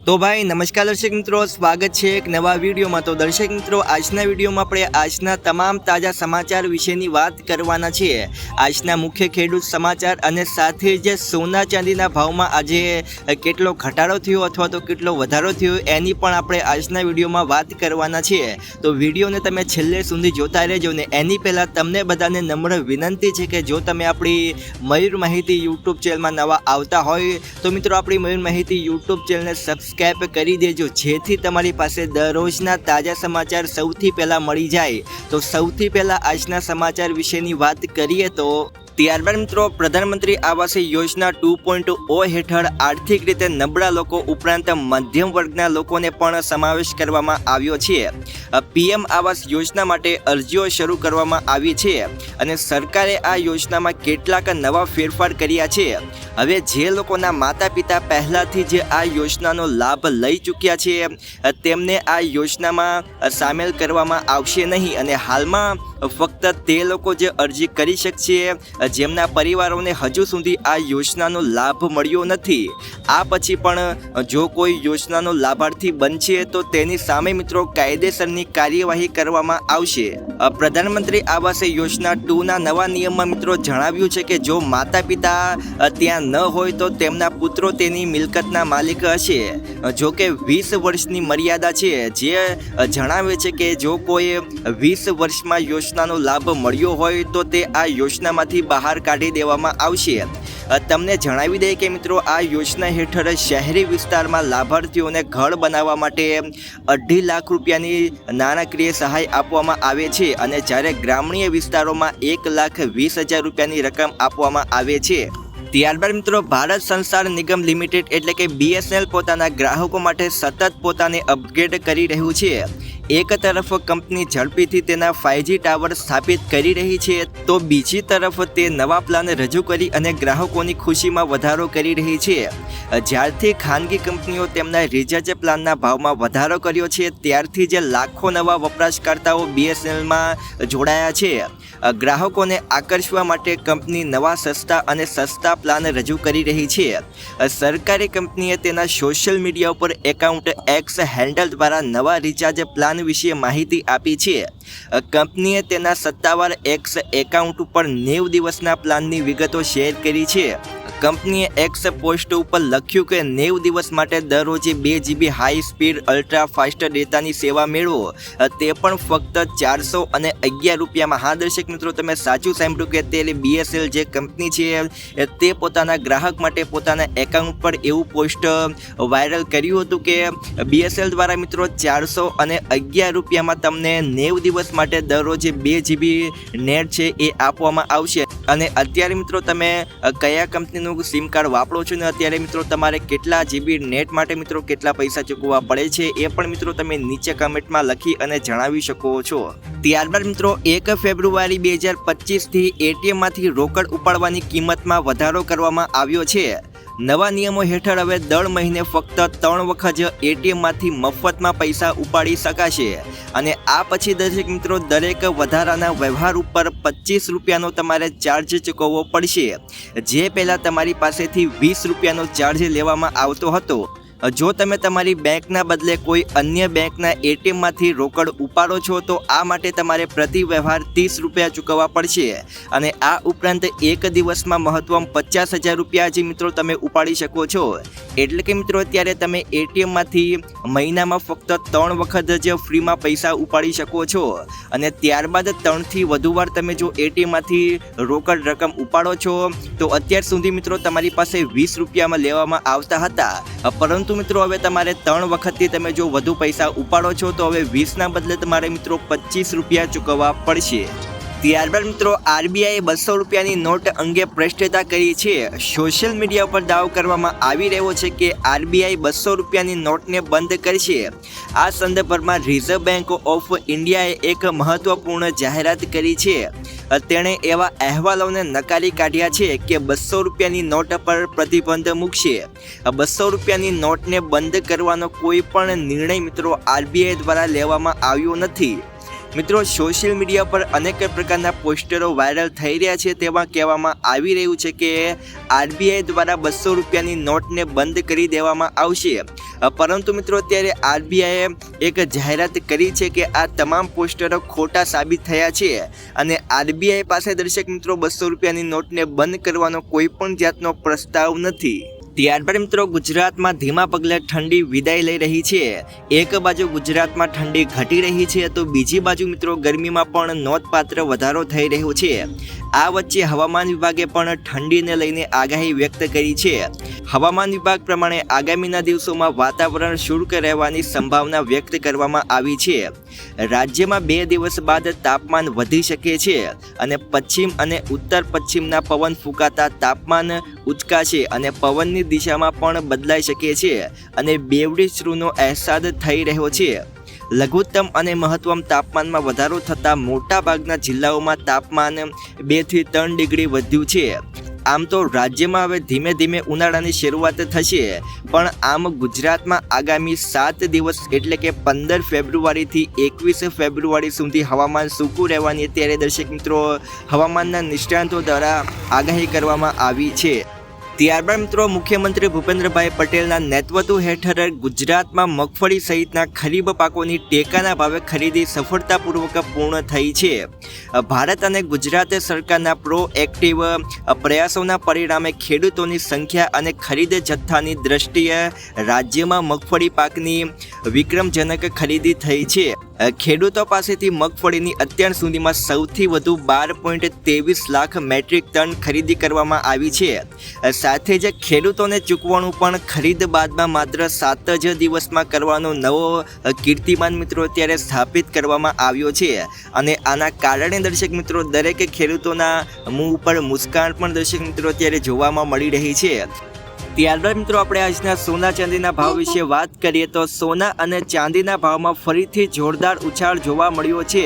તો ભાઈ, નમસ્કાર દર્શક મિત્રો, સ્વાગત છે એક નવા વિડીયોમાં. તો દર્શક મિત્રો, આજના વિડીયોમાં આપણે આજના તમામ તાજા સમાચાર વિશેની વાત કરવાના છીએ. આજના મુખ્ય ખેડૂત સમાચાર અને સાથે જે સોના ચાંદીના ભાવમાં આજે કેટલો ઘટાડો થયો અથવા તો કેટલો વધારો થયો એની પણ આપણે આજના વિડીયોમાં વાત કરવાના છીએ. તો વિડીયોને તમે છેલ્લે સુધી જોતા રહેજો ને એની પહેલાં તમને બધાને નમ્ર વિનંતી છે કે જો તમે આપણી મયુર માહિતી યુટ્યુબ ચેનલમાં નવા આવતા હોય, તો મિત્રો આપણી મયુર માહિતી યુટ્યુબ ચેનલને સબસ્ક્રાઈબ કરી દેજો. જેથી તમારી પાસે દરરોજના તાજા સમાચાર સૌથી પહેલાં મળી જાય. તો સૌથી પહેલાં આજના સમાચાર વિશેની વાત કરીએ તો ત્યારબાદ મિત્રો પ્રધાનમંત્રી આવાસ યોજના ટુ પોઈન્ટ ઓ હેઠળ આર્થિક રીતે નબળા લોકો ઉપરાંત મધ્યમ વર્ગના લોકોને પણ સમાવેશ કરવામાં આવ્યો છે. પીએમ આવાસ યોજના માટે અરજીઓ શરૂ કરવામાં આવી છે અને સરકારે આ યોજનામાં કેટલાક નવા ફેરફાર કર્યા છે. હવે જે લોકોના માતા પિતા પહેલાંથી જ આ યોજનાનો લાભ લઈ ચૂક્યા છે, તેમને આ યોજનામાં સામેલ કરવામાં આવશે નહીં અને હાલમાં ફક્ત તે લોકો જે અરજી કરી શકશે, જેમના પરિવારોને હજુ સુધી આ યોજનાનો લાભ મળ્યો નથી. આ પછી પણ જો કોઈ યોજનાનો લાભાર્થી બનશે, તો તેની સામે મિત્રો કાયદેસરની કાર્યવાહી કરવામાં આવશે. પ્રધાનમંત્રી આવાસ યોજના ટુના નવા નિયમમાં મિત્રો જણાવ્યું છે કે જો માતા પિતા ત્યાં ન હોય તો તેમના પુત્રો તેની મિલકતના માલિક હશે. જો કે વીસ વર્ષની મર્યાદા છે, જે જણાવે છે કે જો કોઈ વીસ વર્ષમાં યોજનાનો લાભ મળ્યો હોય તો તે આ યોજનામાંથી બહાર કાઢી દેવામાં આવશે. તમને જણાવી દઈએ કે મિત્રો, આ યોજના હેઠળ શહેરી વિસ્તારમાં લાભાર્થીઓને ઘર બનાવવા માટે અઢી લાખ રૂપિયાની નાણાકીય સહાય આપવામાં આવે છે અને જ્યારે ગ્રામીણ વિસ્તારોમાં એક લાખ વીસ હજાર રૂપિયાની રકમ આપવામાં આવે છે. ત્યારબાદ મિત્રો ભારત સંસાર નિગમ લિમિટેડ એટલે કે બીએસએનએલ પોતાના ગ્રાહકો માટે સતત પોતાને અપગ્રેડ કરી રહ્યું છે. એક તરફ કંપની ઝડપીથી તેના ફાઇવજી ટાવર સ્થાપિત કરી રહી છે, તો બીજી તરફ તે નવા પ્લાન રજૂ કરી અને ગ્રાહકોની ખુશીમાં વધારો કરી રહી છે. જ્યારથી ખાનગી કંપનીઓ તેમના રિચાર્જ પ્લાનના ભાવમાં વધારો કર્યો છે, ત્યારથી જે લાખો નવા વપરાશકર્તાઓ બીએસએનએલમાં જોડાયા છે. ગ્રાહકોને આકર્ષવા માટે કંપની નવા સસ્તા અને સસ્તા પ્લાન રજૂ કરી રહી છે. સરકારી કંપનીએ તેના સોશિયલ મીડિયા ઉપર એકાઉન્ટ એક્સ હેન્ડલ દ્વારા નવા રિચાર્જ પ્લાન વિશે માહિતી આપી છે. કંપનીએ તેના સત્તાવાર એક્સ એકાઉન્ટ ઉપર નેવ દિવસના પ્લાનની વિગતો શેર કરી છે. કંપનીએ એક્સ પોસ્ટ ઉપર લખ્યું કે નેવ દિવસ માટે દરરોજે બે GB high speed ultra fast ડેટાની સેવા મેળવો. તે પણ ફક્ત ચારસો અને અગિયાર રૂપિયામાં. હા, દર્શક મિત્રો, તમે સાચું સાંભળ્યું કે તે બીએસએલ જે કંપની છે તે પોતાના ગ્રાહક માટે પોતાના એકાઉન્ટ પર એવું પોસ્ટ વાયરલ કર્યું હતું કે બીએસએલ દ્વારા મિત્રો ચારસો અને અગિયાર રૂપિયામાં તમને નેવ દિવસ માટે દરરોજે બે જીબી નેટ છે એ આપવામાં આવશે. અને અત્યારે મિત્રો તમે કયા કંપનીનું સિમ કાર્ડ વાપરો છો ને અત્યારે મિત્રો તમારે કેટલા જીબી નેટ માટે મિત્રો કેટલા પૈસા ચૂકવવા પડે છે એ પણ મિત્રો તમે નીચે કમેન્ટમાં લખી અને જણાવી શકો છો. ત્યારબાદ મિત્રો, એક ફેબ્રુઆરી બે હજાર પચીસથી એટીએમમાંથી રોકડ ઉપાડવાની કિંમતમાં વધારો કરવામાં આવ્યો છે. નવા નિયમો હેઠળ હવે દર મહિને ફક્ત ત્રણ વખત એટીએમમાંથી મફતમાં પૈસા ઉપાડી શકાશે. અને આ પછી દરેક મિત્રો, દરેક વધારાના વ્યવહાર ઉપર પચીસ રૂપિયાનો તમારે ચાર્જ ચૂકવવો પડશે. જે પહેલાં તમારી પાસેથી વીસ રૂપિયાનો ચાર્જ લેવામાં આવતો હતો જો તમે તમારી બેંકના બદલે કોઈ અન્ય બેંકના એટીએમમાંથી રોકડ ઉપાડો છો, તો આ માટે તમારે પ્રતિ વ્યવહાર ત્રીસ રૂપિયા ચૂકવવા પડશે. અને આ ઉપરાંત એક દિવસમાં મહત્તમ પચાસ હજાર રૂપિયા જે મિત્રો તમે ઉપાડી શકો છો. એટલે કે મિત્રો, અત્યારે તમે એટીએમમાંથી મહિનામાં ફક્ત ત્રણ વખત જ ફ્રીમાં પૈસા ઉપાડી શકો છો. અને ત્યારબાદ ત્રણથી વધુ વાર તમે જો એટીએમમાંથી રોકડ રકમ ઉપાડો છો, તો અત્યાર સુધી મિત્રો તમારી પાસે વીસ રૂપિયામાં લેવામાં આવતા હતા. પરંતુ મિત્રો, હવે તમારે ત્રણ વખતથી તમે જો વધુ પૈસા ઉપાડો છો, તો હવે વીસના બદલે તમારે મિત્રો પચીસ રૂપિયા ચૂકવવા પડશે. ત્યારબાદ મિત્રો, આરબીઆઈએ બસો રૂપિયાની નોટ અંગે ભ્રષ્ટતા કરી છે. સોશિયલ મીડિયા ઉપર દાવ કરવામાં આવી રહ્યો છે કે આરબીઆઈ બસો રૂપિયાની નોટને બંધ કરશે. આ સંદર્ભમાં રિઝર્વ બેંક ઓફ ઇન્ડિયાએ એક મહત્વપૂર્ણ જાહેરાત કરી છે. તેણે એવા અહેવાલોને નકારી કાઢ્યા છે કે બસો રૂપિયાની નોટ પર પ્રતિબંધ મૂકશે. બસો રૂપિયાની નોટને બંધ કરવાનો કોઈ પણ નિર્ણય મિત્રો આરબીઆઈ દ્વારા લેવામાં આવ્યો નથી. મિત્રો સોશિયલ મીડિયા પર અનેક પ્રકારના પોસ્ટરો વાયરલ થઈ રહ્યા છે તેમાં કહેવામાં આવી રહ્યું છે કે આરબીઆઈ દ્વારા બસો રૂપિયાની નોટને બંધ કરી દેવામાં આવશે. પરંતુ મિત્રો, અત્યારે આરબીઆઈએ એક જાહેરાત કરી છે કે આ તમામ પોસ્ટરો ખોટા સાબિત થયા છે અને આરબીઆઈ પાસે દર્શક મિત્રો બસો રૂપિયાની નોટને બંધ કરવાનો કોઈ પણ જાતનો પ્રસ્તાવ નથી. ત્યારબાદ મિત્રો, ગુજરાતમાં ધીમા પગલે ઠંડી વિદાય લઈ રહી છે. એક બાજુ ગુજરાતમાં ઠંડી ઘટી રહી છે તો બીજી બાજુ મિત્રો ગરમીમાં પણ નોંધપાત્ર વધારો થઈ રહ્યો છે. આ વચ્ચે હવામાન વિભાગે પણ ઠંડીને લઈને આગાહી વ્યક્ત કરી છે. હવામાન વિભાગ પ્રમાણે આગામીના દિવસોમાં વાતાવરણ શુષ્ક રહેવાની સંભાવના વ્યક્ત કરવામાં આવી છે. રાજ્યમાં બે દિવસ બાદ તાપમાન વધી શકે છે અને પશ્ચિમ અને ઉત્તર પશ્ચિમના પવન ફૂંકાતા તાપમાન ઉચકાશે અને પવનની દિશામાં પણ બદલાઈ શકે છે અને બેવડી શ્રુનો અહેસાદ થઈ રહ્યો છે. લઘુત્તમ અને મહત્તમ તાપમાનમાં વધારો થતાં મોટાભાગના જિલ્લાઓમાં તાપમાન બેથી ત્રણ ડિગ્રી વધ્યું છે. આમ તો રાજ્યમાં હવે ધીમે ધીમે ઉનાળાની શરૂઆત થશે, પણ આમ ગુજરાતમાં આગામી સાત દિવસ એટલે કે પંદર ફેબ્રુઆરીથી એકવીસ ફેબ્રુઆરી સુધી હવામાન સૂકું રહેવાની અત્યારે દર્શક મિત્રો હવામાનના નિષ્ણાંતો દ્વારા આગાહી કરવામાં આવી છે. ત્યારબાદ મિત્રો મુખ્યમંત્રી ભૂપેન્દ્રભાઈ પટેલના નેતૃત્વ હેઠળ ગુજરાતમાં મગફળી સહિતના ખરીફ પાકોની ટેકાના ભાવે ખરીદી સફળતાપૂર્વક પૂર્ણ થઈ છે. ભારત અને ગુજરાત સરકારના પ્રો એક્ટિવ પ્રયાસોના પરિણામે ખેડૂતોની સંખ્યા અને ખરીદ જથ્થાની દ્રષ્ટિએ રાજ્યમાં મગફળી પાકની વિક્રમજનક ખરીદી થઈ છે. ખેડૂતો પાસેથી મગફળીની અત્યાર સુધીમાં સૌથી વધુ બાર પોઈન્ટ ત્રેવીસ લાખ મેટ્રિક ટન ખરીદી કરવામાં આવી છે. સાથે જ ખેડૂતોને ચૂકવણું પણ ખરીદ બાદમાં માત્ર સાત જ દિવસમાં કરવાનો નવો કીર્તિમાન મિત્રો અત્યારે સ્થાપિત કરવામાં આવ્યો છે. અને આના કારણે દર્શક મિત્રો દરેક ખેડૂતોના મુંહ ઉપર મુસ્કાન પણ દર્શક મિત્રો અત્યારે જોવામાં મળી રહી છે. ત્યારબાદ મિત્રો આપણે આજના સોના ચાંદીના ભાવ વિશે વાત કરીએ તો સોના અને ચાંદીના ભાવમાં ફરીથી જોરદાર ઉછાળ જોવા મળ્યો છે.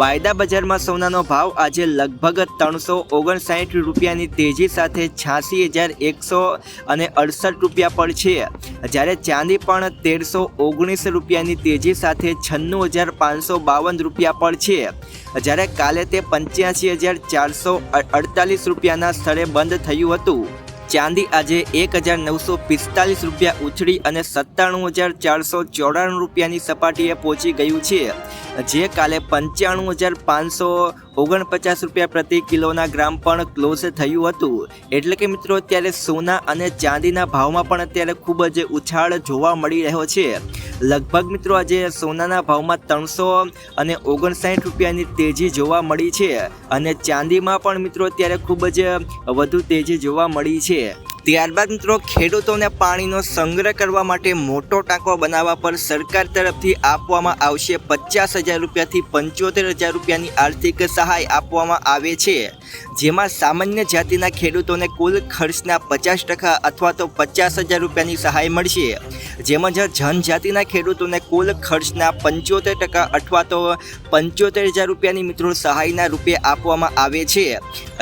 વાયદા બજારમાં સોનાનો ભાવ આજે લગભગ ત્રણસો ઓગણસાઠ રૂપિયાની તેજી સાથે છ્યાસી હજાર એકસો અને અડસઠ રૂપિયા પર છે. જ્યારે ચાંદી પણ તેરસો ઓગણીસ રૂપિયાની તેજી સાથે છન્નું હજાર પાંચસો બાવન રૂપિયા પર છે. જ્યારે કાલે તે પંચ્યાસી હજાર ચારસો અડતાલીસ રૂપિયાના સ્થળે બંધ થયું હતું. ચાંદી આજે એક હજાર નવસો પિસ્તાલીસ રૂપિયા ઉછળી અને સત્તાણું હજાર ચારસો ચોરાણું રૂપિયાની સપાટીએ પહોંચી ગયું છે. જે કાલે પંચાણું હજાર પાંચસો ઓગણપચાસ રૂપિયા પ્રતિ કિલોના ગ્રામ પણ ક્લોઝ થયું હતું. એટલે કે મિત્રો, અત્યારે સોના અને ચાંદીના ભાવમાં પણ અત્યારે ખૂબ જ ઉછાળ જોવા મળી રહ્યો છે. લગભગ મિત્રો આજે સોનાના ભાવમાં ત્રણસો અને ઓગણસાઠ રૂપિયાની તેજી જોવા મળી છે. અને ચાંદીમાં પણ મિત્રો અત્યારે ખૂબ જ વધુ તેજી જોવા મળી છે. ત્યારબાદ મિત્રો ખેડૂતોને પાણીનો સંગ્રહ કરવા માટે મોટો ટાંકો બનાવવા પર સરકાર તરફથી આપવામાં આવશે પચાસ હજાર રૂપિયાથી પંચોતેર હજાર રૂપિયાની આર્થિક સહાય આપવામાં આવે છે. જેમાં સામાન્ય જાતિના ખેડૂતોને કુલ ખર્ચના પચાસ ટકા અથવા તો પચાસ હજાર રૂપિયાની સહાય મળશે. જેમાં જનજાતિના ખેડૂતોને કુલ ખર્ચના પંચોતેર ટકા અથવા તો પંચોતેર હજાર રૂપિયાની મિત્રો સહાયના રૂપે આપવામાં આવે છે.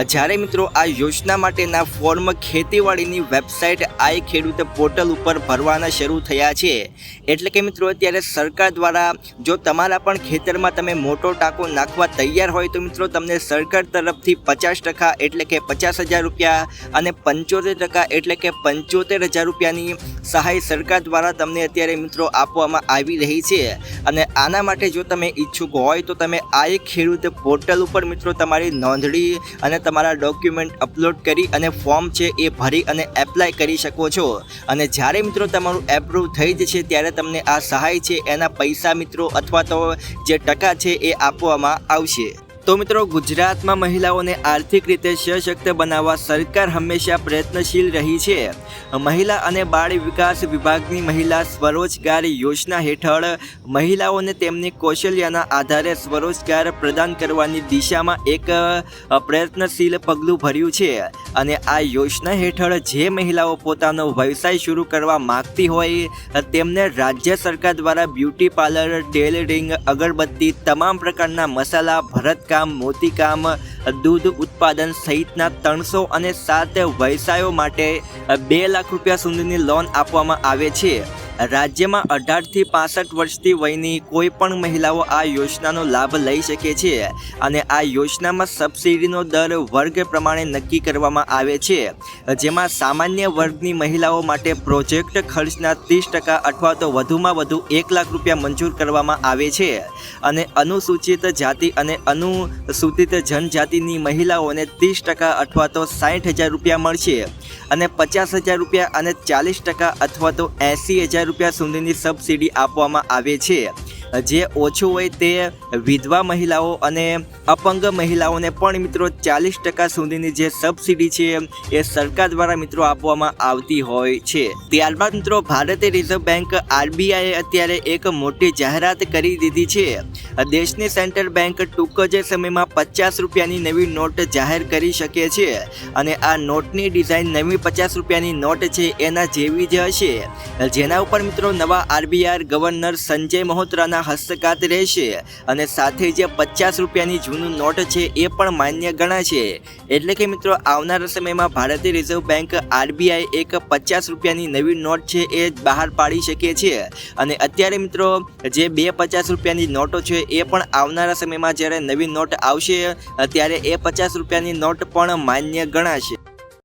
જ્યારે મિત્રો આ યોજના માટેના ફોર્મ ખેતીવાડીની વેબસાઇટ આઈ ખેડૂત પોર્ટલ ઉપર ભરવાના શરૂ થયા છે. એટલે કે મિત્રો અત્યારે સરકાર દ્વારા જો તમારા પણ ખેતરમાં તમે મોટો ટાંકો નાખવા તૈયાર હોય તો મિત્રો તમને સરકાર તરફથી પચાસ ટકા એટલે કે પચાસ હજાર રૂપિયા અને પંચોતેર ટકા એટલે કે પંચોતેર હજાર રૂપિયાની સહાય સરકાર દ્વારા તમને અત્યારે મિત્રો આપવામાં આવી રહી છે. અને આના માટે જો તમે ઈચ્છુક હોય તો તમે આ એક ખેડૂત પોર્ટલ ઉપર મિત્રો તમારી નોંધણી અને તમારા ડોક્યુમેન્ટ અપલોડ કરી અને ફોર્મ છે એ ભરી અને એપ્લાય કરી શકો છો. અને જ્યારે મિત્રો તમારું એપ્રુવ થઈ જશે ત્યારે તમને આ સહાય છે, એના પૈસા મિત્રો અથવા તો જે ટકા છે એ આપવામાં આવશે. તો મિત્રો, ગુજરાતમાં મહિલાઓને આર્થિક રીતે સશક્ત બનાવવા સરકાર હંમેશા પ્રયત્નશીલ રહી છે. મહિલા અને બાળ વિકાસ વિભાગની મહિલા સ્વરોજગાર યોજના હેઠળ મહિલાઓને તેમની કૌશલ્યના આધારે સ્વરોજગાર પ્રદાન કરવાની દિશામાં એક પ્રયત્નશીલ પગલું ભર્યું છે. અને આ યોજના હેઠળ જે મહિલાઓ પોતાનો વ્યવસાય શરૂ કરવા માગતી હોય, તેમને રાજ્ય સરકાર દ્વારા બ્યુટી પાર્લર, ટેલરિંગ, અગરબત્તી, તમામ પ્રકારના મસાલા ભરતકામ મોતીકામ દૂધ ઉત્પાદન સહિતના ત્રણસો અને સાત વ્યવસાયો માટે બે લાખ રૂપિયા સુધીની લોન આપવામાં આવે છે. રાજ્યમાં અઢારથી પાસઠ વર્ષથી વયની કોઈ પણ મહિલાઓ આ યોજનાનો લાભ લઈ શકે છે અને આ યોજનામાં સબસિડીનો દર વર્ગ પ્રમાણે નક્કી કરવામાં આવે છે. જેમાં સામાન્ય વર્ગની મહિલાઓ માટે પ્રોજેક્ટ ખર્ચના ત્રીસ ટકા અથવા તો વધુમાં વધુ એક લાખ રૂપિયા મંજૂર કરવામાં આવે છે. અને અનુસૂચિત જાતિ અને અનુસૂચિત જનજાતિની મહિલાઓને ત્રીસ ટકા અથવા તો સાઠ હજાર રૂપિયા મળશે અને પચાસ હજાર રૂપિયા અને ચાલીસ ટકા અથવા તો એંસી હજાર રૂપિયા સુધીની સબસિડી આપવામાં આવે છે. જે ઓછું હોય તે વિધવા મહિલાઓ અને અપંગ મહિલાઓને પણ મિત્રો ચાલીસ ટકા સુધીની જે સબસિડી છે એ સરકાર દ્વારા મિત્રો આપવામાં આવતી હોય છે. ત્યારબાદ મિત્રો ભારતીય રિઝર્વ બેંક આરબીઆઈએ અત્યારે એક મોટી જાહેરાત કરી દીધી છે. દેશની સેન્ટ્રલ બેંક ટૂંક જ સમયમાં પચાસ રૂપિયાની નવી નોટ જાહેર કરી શકે છે અને આ નોટની ડિઝાઇન નવી પચાસ રૂપિયાની નોટ છે એના જેવી જ હશે. જેના ઉપર મિત્રો નવા આરબીઆર ગવર્નર સંજય મહોત્રાના હસ્તકાત રહેશે અને સાથે જે પચાસ રૂપિયાની જૂનું નોટ છે એ પણ માન્ય ગણાશે. એટલે કે મિત્રો આવનારા સમયમાં ભારતીય રિઝર્વ બેંક આરબીઆઈ એક પચાસ રૂપિયાની નવી નોટ છે એ બહાર પાડી શકે છે. અને અત્યારે મિત્રો જે બે પચાસ રૂપિયાની નોટો છે એ પણ આવનારા સમયમાં જ્યારે નવી નોટ આવશે, ત્યારે એ પચાસ રૂપિયાની નોટ પણ માન્ય ગણાશે.